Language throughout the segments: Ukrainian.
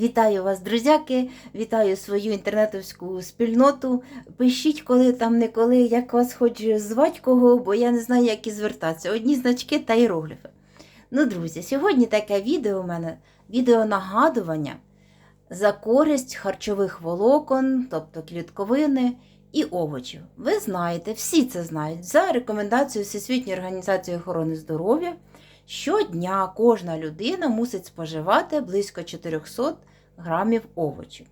Вітаю вас, друзяки, вітаю свою інтернетовську спільноту. Пишіть, коли там не коли, як вас хоч звать кого, бо я не знаю, як і звертатися. Одні значки та іерогліфи. Ну, друзі, сьогодні таке відео у мене відео нагадування за користь харчових волокон, тобто клітковини і овочів. Ви знаєте, всі це знають за рекомендацією Всесвітньої організації охорони здоров'я. Щодня кожна людина мусить споживати близько 400 грамів овочів.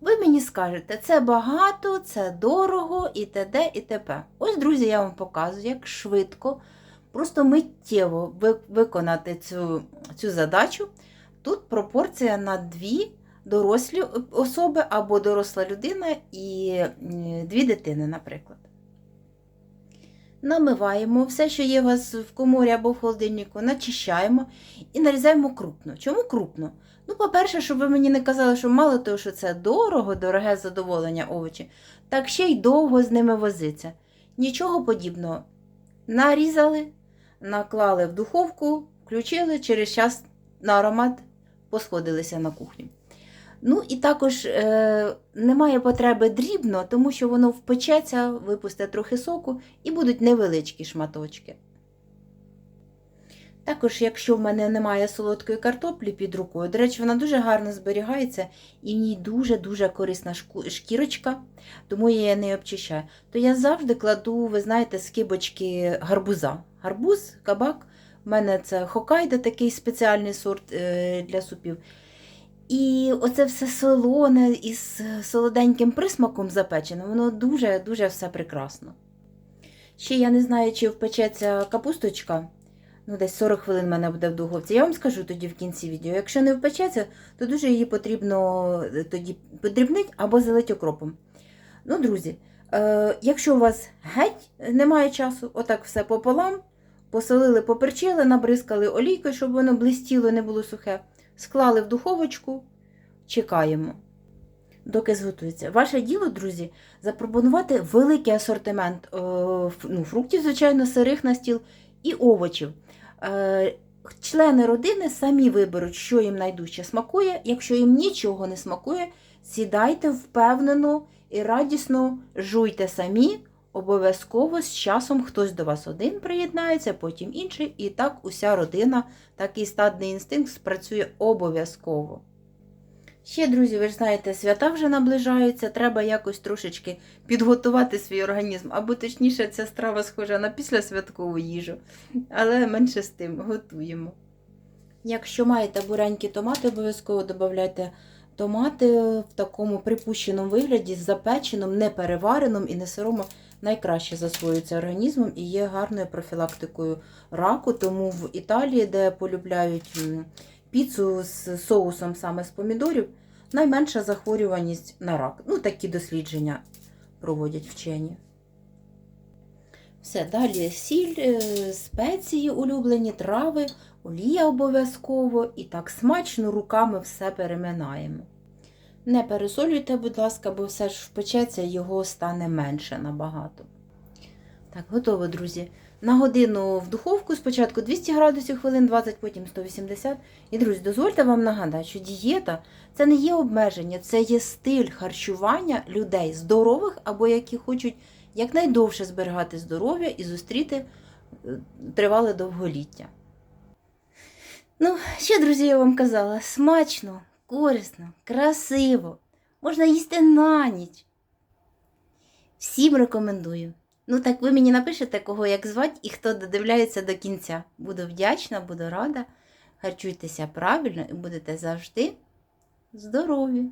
Ви мені скажете, це багато, це дорого і т.д. і т.п. Ось, друзі, я вам показую, як швидко, просто миттєво виконати цю, цю задачу. Тут пропорція на дві дорослі особи або доросла людина і е, дві дитини, наприклад. Намиваємо все, що є у вас в коморі або в холодильнику, начищаємо і нарізаємо крупно. Чому крупно? Ну, по-перше, щоб ви мені не казали, що мало того, що це дорого, дороге задоволення овочі, так ще й довго з ними возиться. Нічого подібного. Нарізали, наклали в духовку, включили, через час на аромат посходилися на кухню. Ну і також е, немає потреби дрібно, тому що воно впечеться, випусте трохи соку і будуть невеличкі шматочки. Також, якщо в мене немає солодкої картоплі під рукою, до речі, вона дуже гарно зберігається і в ній дуже-дуже корисна шкірочка, тому я її не обчищаю, то я завжди кладу, ви знаєте, скибочки гарбуза. Гарбуз, кабак, в мене це хокайдо, такий спеціальний сорт е, для супів. І оце все солоне із солоденьким присмаком запечене, воно дуже-дуже все прекрасно. Ще я не знаю, чи впечеться капусточка. Ну, десь 40 хвилин в мене буде в духовці. Я вам скажу тоді в кінці відео. Якщо не впечеться, то дуже її потрібно е, тоді подрібнити або залити окропом. Ну, друзі, е, якщо у вас геть немає часу, отак все пополам, посолили, поперчили, набризкали олійкою, щоб воно блистіло, не було сухе. Склали в духовочку, чекаємо, доки зготується. Ваше діло, друзі, запропонувати великий асортимент е, ну, фруктів, звичайно, сирих на стіл і овочів. Е, Члени родини самі виберуть, що їм найдужче смакує. Якщо їм нічого не смакує, сідайте впевнено і радісно жуйте самі. Обов'язково з часом хтось до вас один приєднається, потім інший, і так уся родина, такий стадний інстинкт спрацює обов'язково. Ще, друзі, ви ж знаєте, свята вже наближаються, треба якось трошечки підготувати свій організм, або точніше, ця страва схожа на післясвяткову їжу, але менше з тим готуємо. Якщо маєте буренькі томати, обов'язково додавайте томати в такому припущеному вигляді, з запеченим, не перевареним і не сирому, найкраще засвоюється організмом і є гарною профілактикою раку. Тому в Італії, де полюбляють піцу з соусом саме з помідорів, найменша захворюваність на рак. Ну, такі дослідження проводять вчені. Все, далі сіль, е, спеції улюблені, трави, олія обов'язково і так смачно руками все переминаємо. Не пересолюйте, будь ласка, бо все ж впечеться, його стане менше набагато. Так, готово, друзі. На годину в духовку спочатку 200 градусів хвилин 20, потім 180. І, друзі, дозвольте вам нагадати, що дієта це не є обмеження, це є стиль харчування людей здорових або які хочуть якнайдовше зберігати здоров'я і зустріти е, тривале довголіття. Ну, ще, друзі, я вам казала, смачно, корисно, красиво. Можна їсти на ніч. Всім рекомендую. Ну, так ви мені напишете, кого як звати і хто додивляється до кінця. Буду вдячна, буду рада. Харчуйтеся правильно і будете завжди здорові.